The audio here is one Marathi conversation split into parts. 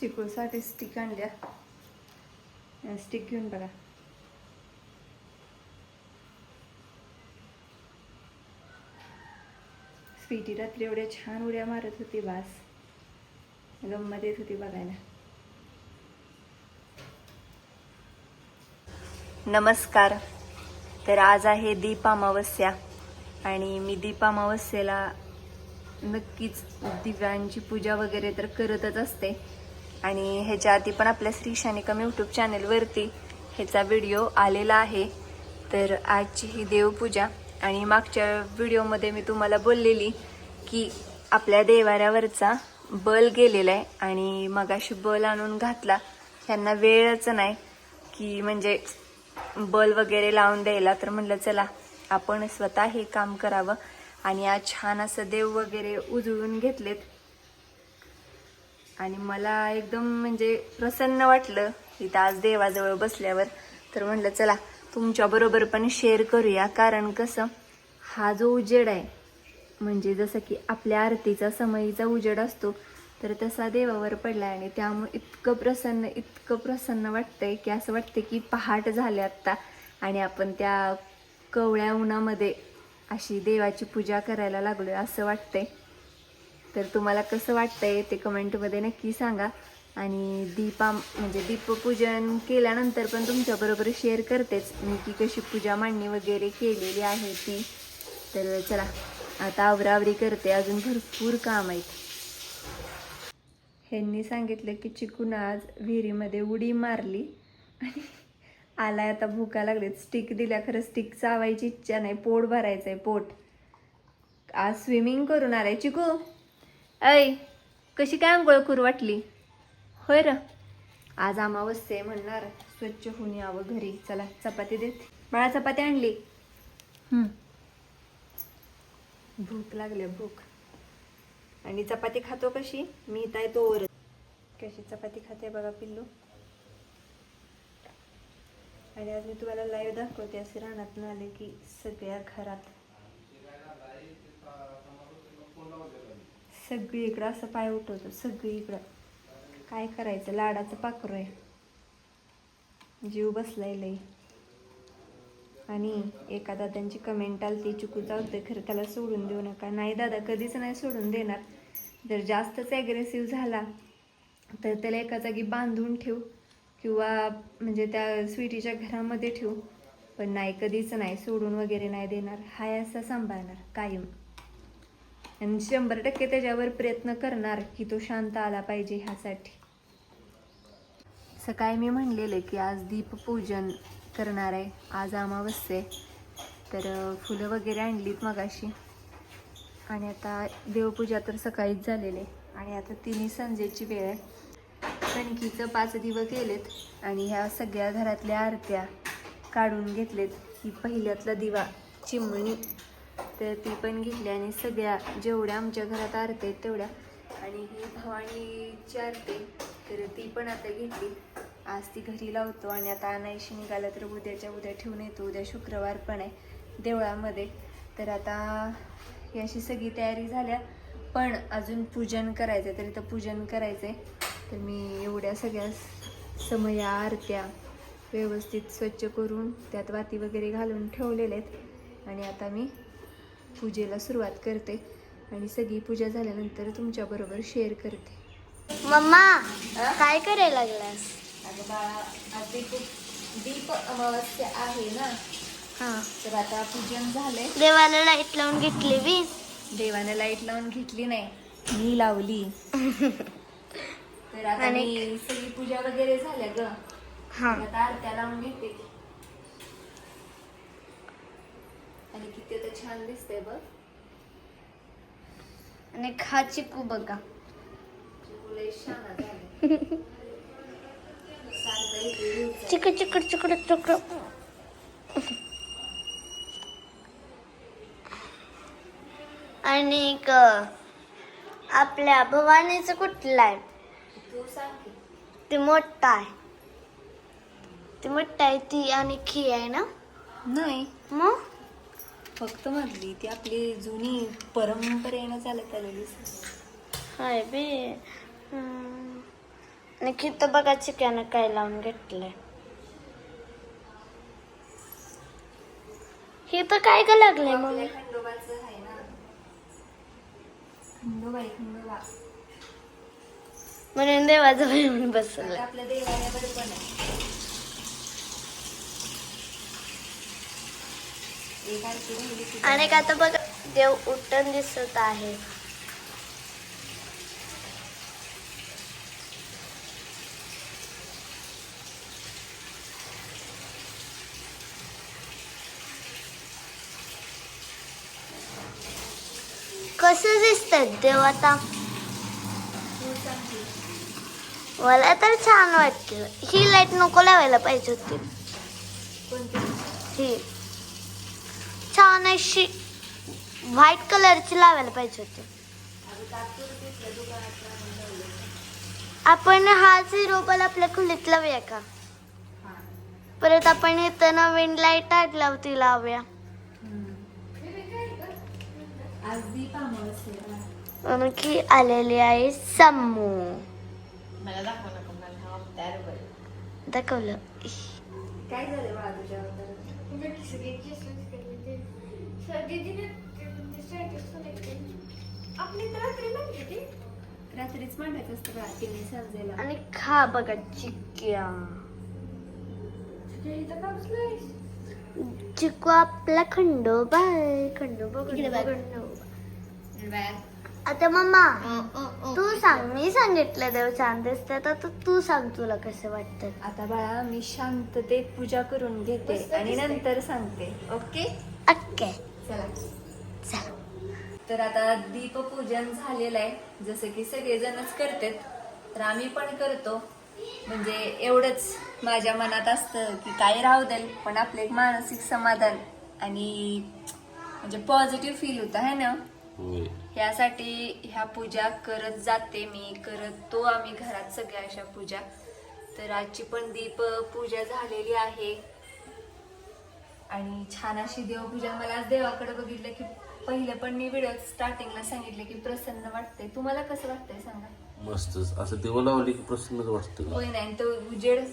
चिकूसाठी स्टिक आणल्या. स्टिक घेऊन बघा. स्वीटी रात्री एवढ्या छान उड्या मारत होती बास. गंमत येत होती बघायला. नमस्कार. तर आज आहे दीप अमावस्या आणि मी दीप अमावस्येला नक्कीच दिव्यांची पूजा वगैरे तर करतच असते. आणि ह्याच्या आधी पण आपल्या श्री शानिकम यूट्यूब चॅनलवरती ह्याचा व्हिडिओ आलेला आहे. तर आजची ही देवपूजा आणि मागच्या व्हिडिओमध्ये मी तुम्हाला बोललेली की आपल्या देवाऱ्यावरचा बल गेलेला आहे आणि मगाशी बल आणून घातला. ह्यांना वेळच नाही की म्हणजे बल वगैरे लावून द्यायला. तर म्हणलं चला आपण स्वतः हे काम करावं. आणि आज छान असं देव वगैरे उजळून घेतलेत. आणि मला एकदम म्हणजे प्रसन्न वाटलं इथं आज देवाजवळ बसल्यावर. तर म्हणलं चला तुमच्याबरोबर पण शेअर करूया. कारण कसं हा जो उजेड आहे म्हणजे जसं की आपल्या आरतीचा समयीचा उजेड असतो तर तसा देवावर पडला आणि त्यामुळे इतकं प्रसन्न इतकं प्रसन्न वाटतंय की असं वाटतं की पहाट झाले आत्ता. आणि आपण त्या कवळ्या उन्हामध्ये अशी देवाची पूजा करायला लागलोय असं वाटतंय. तर तुम्हाला कसं वाटतंय ते कमेंटमध्ये नक्की सांगा. आणि दीपा म्हणजे दीपपूजन केल्यानंतर पण तुमच्याबरोबर शेअर करतेच मी की कशी पूजा मांडणी वगैरे केलेली आहे ती. तर चला आता आवरावरी करते. अजून भरपूर काम आहेत. ह्यांनी सांगितलं की चिकून आज विहिरीमध्ये उडी मारली. आणि आलाय आता भुका लागलेत. स्टिक दिल्या खरं स्टिक चावायची इच्छा नाही. पोट भरायचं आहे पोट. आज स्विमिंग करून आलाय. चिकू! ऐ कशी काय आंघोळ करू वाटली? होय र. आज अमावस्या म्हणणार. स्वच्छ होऊन यावं घरी. चला चपाती देते. बाळा चपाती आणली. भूक लागल्या भूक. आणि चपाती खातो कशी? मी आहे तोवर. कशी चपाती खाते बघा पिल्लू. आणि आज मी तुम्हाला लाईव्ह दाखवते. असे रानात आले की सगळ्या घरात सगळी इकडं असं पाय उठवतो सगळी इकडं. काय करायचं? लाडाचं पाखरू आहे. जीव बसलाय लई. आणि एका दादांची कमेंट आली ती चुकू दे खरं त्याला सोडून देऊ नका. नाही दादा कधीच नाही सोडून देणार. जर जास्तच ॲग्रेसिव्ह झाला तर त्याला एका जागी बांधून ठेवू. किंवा म्हणजे त्या स्वीटीच्या घरामध्ये ठेवू. पण नाही कधीच नाही सोडून वगैरे नाही देणार. हाय असा सांभाळणार कायम. आणि शंभर टक्के त्याच्यावर प्रयत्न करणार की तो शांत आला पाहिजे ह्यासाठी. सकाळी मी म्हणलेलं की आज दीपपूजन करणार आहे. आज अमावस्या आहे. तर फुलं वगैरे आणलीत मगाशी. आणि आता देवपूजा तर सकाळीच झालेली आहे. आणि आता तिन्ही संजेची वेळ आहे. कणकीचं पाच दिवस केलेत आणि ह्या सगळ्या घरातल्या आरत्या काढून घेतलेत. ही पहिल्यातला दिवा चिमणी तर ती पण घेतली आणि सगळ्या जेवढ्या आमच्या घरात आरती आहेत तेवढ्या. आणि ही भवानीची आरती तर ती पण आता घेतली. आज ती घरी लावतो आणि आता आणायशी निघाला तर उद्याच्या उद्या ठेवून येतो. उद्या शुक्रवार पण आहे देवळामध्ये. तर आता ही अशी सगळी तयारी झाल्या. पण अजून पूजन करायचं आहे तर इथं पूजन करायचं आहे तर मी एवढ्या सगळ्या समया आरत्या व्यवस्थित स्वच्छ करून त्यात वाती वगैरे घालून ठेवलेले आहेत. आणि आता मी पूजेला सुरुवात करते आणि सगळी पूजा झाल्यानंतर तुमच्याबरोबर शेअर करते. मम्मा काय करायला लागलास? अगं बाळा आज दीप दीप अमावस्या आहे ना. हा. तर आता पूजन झालंय. देवाला लाइट लावून घेतली बी देवाने लाइट लावून घेतली नाही मी लावली. तर आता आणि- मी सगळी पूजा वगैरे झाल्या ग. हा. आता आरत्या लावून घेते. आणि किती आता छान दिसतंय बघ. आणि खा चिकू बघा. चिकट चिकट चिकट चिकट आणि क- आपल्या भवानीचं कुठलं आहे? तू सांग की. ते मोठा आहे. ते मोठा आहे ती आणि खी आहे ना? नाही. मग? फक्त मधली ती आपली जुनी परंपरेनं चालत आलेली हाय बे. आणि तिथं बघा चिकन काय लावून घेतलंय. हे तर काय का लागलंय मम्मी? आपल्या खंडोबाचं आहे ना. खंडोबा आहे खंडोबा. म्हणून येऊन बसलंय आता आपल्या देवालयाकडे पण आहे एक आरती राहिली की आणि का आता बघ देव उठण दिसत आहे. कसं दिसतात देव आता? मला तर छान वाटलं. ही लाइट नको लावायला पाहिजे होती कोणती ही छान अशी व्हाईट कलरची लावायला पाहिजे होती. आपण हा झिरो बल आपल्या खोलीत लावूया का. परत आपण इथं नवीन लाइट आणल्यावर ती लावूया की आलेली आहे समू हा दाखवलं काय झालं? रात्रीच मांडायचं असतं तिने आणि खा बघा चिक्या. चिकू आपला खंडोबा आहे. खंडोबा खंडोबा खंडोबा. आता मम्मा तू सांग मी सांगितलं देव छान दिसतात आता तू सांग तुला कसं वाटतं आता बाळा मी शांततेत पूजा करून घेते आणि नंतर सांगते. ओके? ओके. चला. चल. तर आता दीपपूजन झालेलं आहे. जसं की सगळेजणच करतात. तर आम्ही पण करतो. म्हणजे एवढंच माझ्या मनात असतं की काही राहू देल पण आपलं एक मानसिक समाधान आणि म्हणजे पॉझिटिव्ह फील होतं है ना? होय. ह्यासाठी ह्या पूजा करत जाते मी करतो आम्ही घरात सगळ्या अशा पूजा. तर आजची पण दीप पूजा झालेली आहे. आणि छान अशी देवपूजा. मला आज देवाकडे बघितलं की पहिलं पण मी व्हिडिओ स्टार्टिंगला सांगितलं की प्रसन्न वाटतंय. तुम्हाला कसं वाटतंय सांगा? मस्तच असं देव लावली की प्रसन्नच वाटतं होय नाही तो उजेड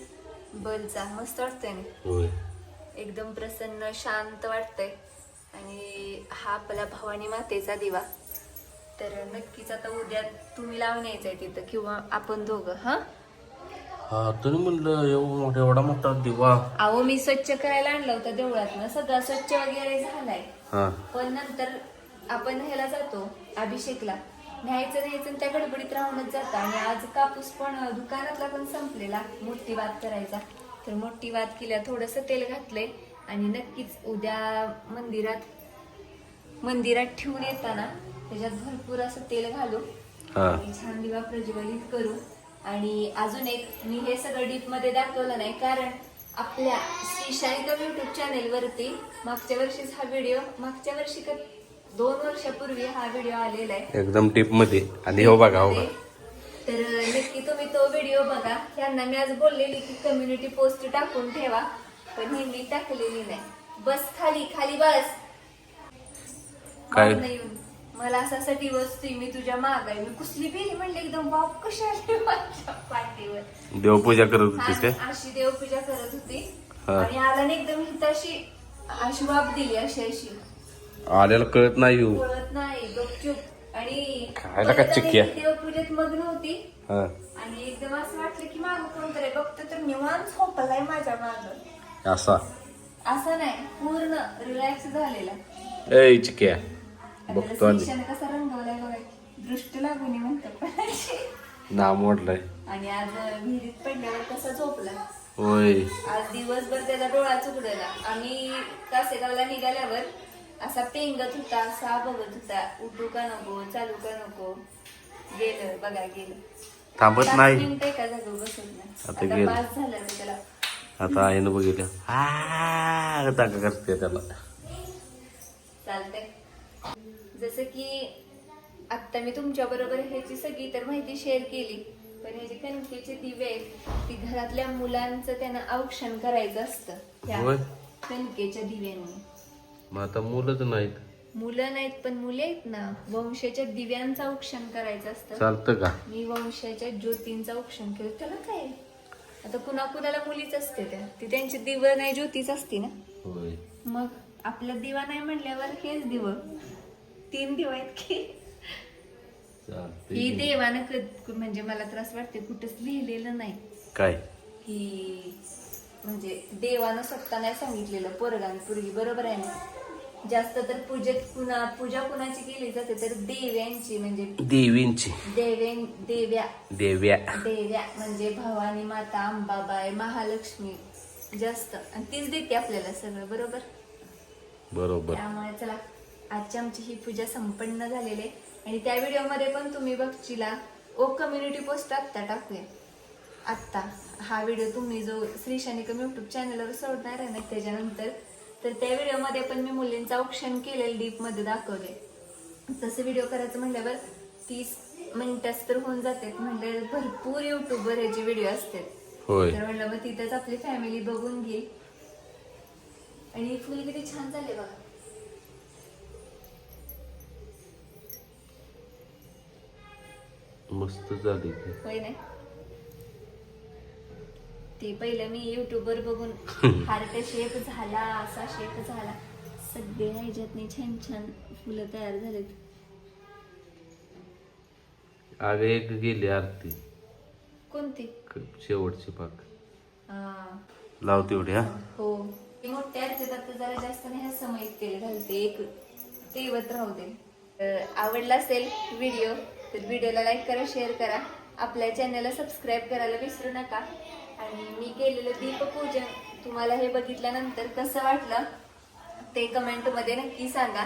बलचा. मस्त वाटतंय ना? होय. एकदम प्रसन्न शांत वाटतंय. आणि हा आपला भवानी मातेचा दिवा. तर नक्कीच आता उद्या तुम्ही लावून यायचंय तिथं किंवा आपण दोघं हा? हा तरी म्हणलं एवढा मोठा एवढा मोठा दिवा. अहो मी स्वच्छ करायला आणलं होतं देवळात ना सगळं स्वच्छ वगैरे झालाय. हा. पण नंतर आपण ह्याला जातो अभिषेकला. न्यायचं न्यायचं आणि त्या गडबडीत राहूनच जातं. आणि आज कापूस पण दुकानातला पण संपलेला मोठी वात करायचा. तर मोठी वात केल्या थोडंसं तेल घातलंय. आणि नक्कीच उद्या मंदिरात मंदिरात ठेवून येताना त्याच्यात भरपूर असं तेल घालू. हा. आणि छान दिवा प्रज्वलित करू. आणि अजून एक मी हे सगळं डीपमध्ये दाखवलं नाही कारण आपल्या श्री शाईकम युट्यूब चॅनेल वरती मागच्या वर्षीच हा व्हिडिओ मागच्या वर्षी का दोन वर्षापूर्वी हा व्हिडिओ आलेला आहे. एकदम टिपमध्ये. आणि हो बघा हो बघा. तर नक्की तुम्ही तो व्हिडिओ बघा. यांना मी आज बोललेली की कम्युनिटी पोस्ट टाकून ठेवा पण ही मी टाकलेली नाही. बस खाली खाली बस. काय? येऊन. मला असं साठी वस्तू मी तुझ्या माग आहे. मी कुसली पिली म्हणले एकदम बाप कशा आली माझ्या पाठीवर? देवपूजा करत होतीस काय? हा, अशी देवपूजा करत होती. हा. आणि आला एकदम हित अशी अशी वाप दिली अशी अशी. आल्याला कळत नाही येऊ कळत नाही गपचूप. आणि खायला का परत आणि चिक्क्या? ती देवपूजेत मग्न होती. हा. आणि एकदम असं वाटलं की माग कोणतरी बघतो तर निवांत झोपलाय माझ्या माग. असा. असं नाही पूर्ण रिलॅक्स झालेला. ए चिक्या बघतो आधी. कसा रंगवलाय बघा दृष्ट नये मोडलंय आणि आज विहिरीत पडल्यावर कसा झोपला? होय. आज दिवसभर त्याचा डोळा चुकडेला. आम्ही कासेगावला निघाल्यावर असा पेंगत होता असा बघत होता उठू का नको चालू का नको. गेलं बघा गेलं. थांबत नाही. आता गेलं. आता आईनं बघितलं. आ जागा करते त्याला. चालतंय. जसं की आत्ता मी तुमच्या बरोबर ह्याची सगळी तर माहिती शेअर केली पण हे जे कणकेचे दिवे आहेत ती घरातल्या मुलांचं त्यांना औक्षण करायचं असतं ह्या होय. कणकेच्या दिव्यांनी. मग आता मुलंच नाहीत. मुलं नाहीत पण मुले आहेत ना वंशाच्या दिव्यांचा औक्षण करायचं असतं. चालतं का? मी वंशाच्या ज्योतींचा औक्षण केलं. त्याला काय? आता कुणा कुणाला मुलीच असते त्या. ती त्यांची दिव नाही ज्योतीच असते ना. होय. मग आपला दिवा नाही म्हणल्यावर हेच दिव. तीन दिव आहेत की? ही देवानं क- म्हणजे मला त्रास वाटते कुठंच लिहिलेलं नाही. काय? की म्हणजे देवानं स्वतः नाही सांगितलेलं पोरगांपूर्वी बरोबर आहे ना? जास्त तर पूजेत कुणा पूजा कुणाची केली जाते तर देव्यांची म्हणजे देवींची. देवेन देव्या. देव्या. देव्या म्हणजे भवानी माता अंबाबाई महालक्ष्मी जास्त. आणि तीच देते आपल्याला सगळं बरोबर? बरोबर. त्यामुळे चला. आजची आमची ही पूजा संपन्न झालेली आहे. आणि त्या व्हिडिओमध्ये पण तुम्ही बघचिला ओ कम्युनिटी पोस्ट आत्ता टाकूया. आत्ता हा व्हिडिओ तुम्ही जो श्री शानिकम युट्यूब चॅनलवर सोडणार आहे ना त्याच्यानंतर तर त्या व्हिडिओमध्ये पण मी मुलींचं औक्षण केलेलं डीपमध्ये दाखवले तसं व्हिडिओ करायचं म्हटल्यावर तीस मिनिटच तर होऊन जाते म्हणजे भरपूर युट्यूबवर ह्याचे व्हिडिओ असतात. तर म्हणलं मग तिथंच आपली फॅमिली बघून घेईल आणि फुल किती छान झाले बघा. मस्त झाली ती. होय नाही ते पहिलं मी युट्यूबवर बघून हार्ट शेप झाला असा शेप झाला. सगळे ह्याच्यातनी छान छान फुलं तयार झालेत. अगं एक गेली आरती. कोणती? शेवटची पाक. हा, लाव तेवढी हा. हो. ते मोठे आहेत आता जरा जास्त नाही समय तेल घालते. एक तेवत राहू दे. तर आवडला असेल व्हिडिओ तर व्हिडिओला लाईक करा शेअर करा. आपल्या चॅनलला सबस्क्राईब करायला विसरू नका. आणि मी केलेलं दीपपूजन तुम्हाला हे बघितल्यानंतर कसं वाटलं ते कमेंटमध्ये नक्की सांगा.